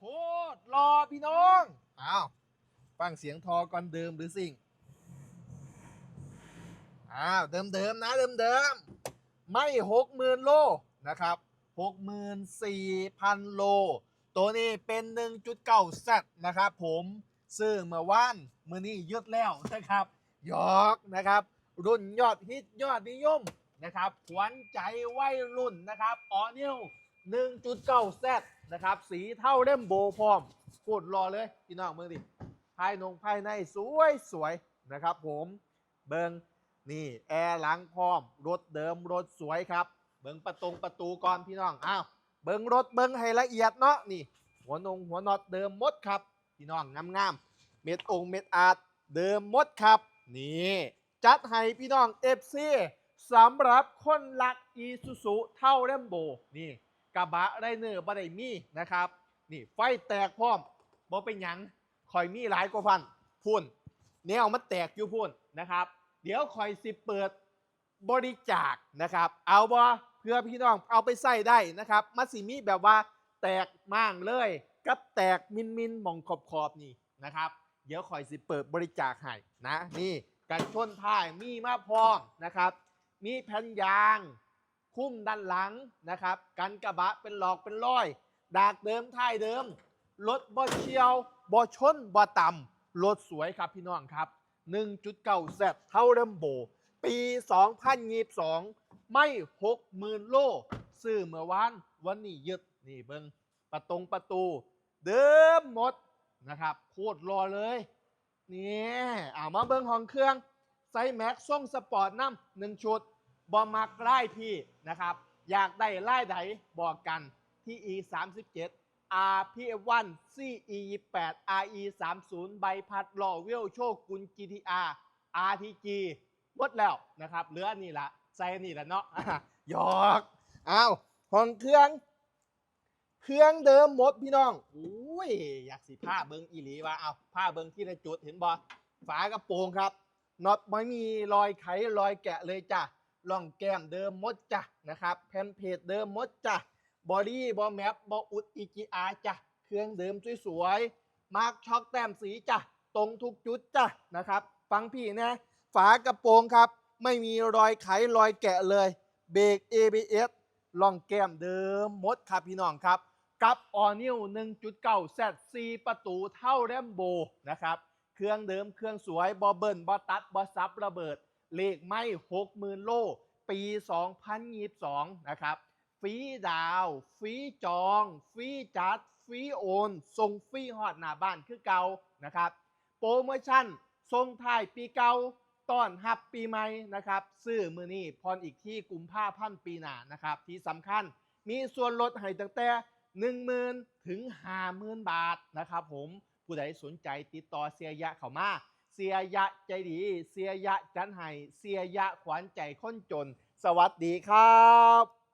โคตรรอพี่น้องอ้าวฟังเสียงทอก่อนเดิมหรือสิ่งอ้าวเดิมเดิมนะเดิมเดิมไม่หกหมื่นโลนะครับหกหมื่นสี่พันโล ตัวนี้เป็น1.9 Z นะครับผมซึ่งเมื่อวานมือนี้ยึดแล้วนะครับยอกนะครับ รุ่นยอดฮิตยอดนิยมนะครับขวัญใจวัยรุ่นนะครับออนิว 1.9 Z นะครับ สีเท่าเล่มโบพร้อมพูดรอเลยพี่น้องมือดิภายนงภายในสวยสวยนะครับผมเบิงนี่แอร์หลังพร้อม รถเดิมรถสวยครับ เบิงประตงประตูก่อนพี่น้องอ้าวเบิงรถเบิงให้ละเอียดเนาะนี่ หัวนงหัวน็อตเดิมหมดครับพี่น้องงามๆเม็ดองเม็ดอาร์ตเดิมหมดครับนี่จัดให้พี่น้องเอฟซีสำหรับคนรักอีซูซูเท่าแรมโบนี่ กระบะไรเนอร์บัไดมีนะครับ นี่ไฟแตกพร้อมบ่เป็นหยังคอยมีหลายกว่าพันพุ่นแนวมันแตกอยู่พุ่นนะครับ เดี๋ยวคอยสิเปิดบริจาคนะครับ เอาบ่เพื่อพี่น้องเอาไปใส่ได้นะครับมัสิมีแบบว่าแตกม่างเลย กับแตกมินมินมองขอบขอบนี่นะครับ เดี๋ยวคอยสิเปิดบริจาคให้นะ นี่กันชนท้ายมีมาพร้อมนะครับ มีแผ่นยาง คุ้มด้านหลังนะครับ กันกระบะเป็นหลอกเป็นร้อย ดากเดิมท้ายเดิม รถบ่เชียวบ่ชนบ่ต่ำรถสวยครับพี่น้องครับ 1.9แซเท่าเรมโบ ปี 2022 ไม่ 60,000 โลซื้อเมื่อวานวันนี้ยึดนี่เบิงประตงประตู เดิมหมดนะครับ โคตรรอเลย นี่เอามาเบิงห้องเครื่องไซแม็กส่งสปอร์ตน้ำหนึ่งชุด บอมักไล่พี่นะครับ อยากได้ไล่ไหนบอกกันที่ e 3 7 RPF1 CE 8 RE 30ใบพัดหล่อเวลโชกุน GTR RTG หมดแล้วนะครับ เหลือนี่ละใส่นี่ละเนาะหยอกอ้าวห้องเครื่องเครื่องเดิมหมดพี่น้องอุ้ยอยากสิผ้าเบิงอีหลีว่าเอาผ้าเบิงที่ระจุดเห็นบอฝากระโปรงครับน็อตไม่มีรอยไขรอยแกะเลยจ้ะ ล่องแก้มเดิมหมดจ้ะนะครับแผ่นเพจเดิมหมดจ้ะบอดี้บอแมปบออุดอีจีอาจ้ะเครื่องเดิมสวยๆมาร์กช็อกแต้มสีจ้ะตรงทุกจุดจ้ะนะครับ ฟังพี่นะฝากระโปรงครับ ไม่มีรอยไขรอยแกะเลยเบรก ABS ล่องแก้มเดิมหมดครับพี่น้องครับกับออนิว1.9 Z 4ประตูเท่าแรมโบนะครับ เครื่องเดิมเครื่องสวยบอเบิลบอตัดบอซับระเบิด เลขไม่60,000โล ปี 2022 นะครับฟรีดาวฟรีจองฟรีจัดฟรีโอนส่งฟรีฮอดหน้าบ้านคือเก่านะครับ โปรโมชั่นส่งท้ายปีเก่าต้อนรับปีใหม่นะครับ ซื้อมือนี้พรอีกที่กุมภาพันธ์ปีหน้านะครับ ที่สำคัญมีส่วนลดให้ตั้งแต่10,000 ถึง 50,000 บาทนะครับผมผู้ใดสนใจติดต่อเสียยะเข้ามา เสียยะใจดี เสียยะจันไห้เสียยะขวัญใจคนจน สวัสดีครับ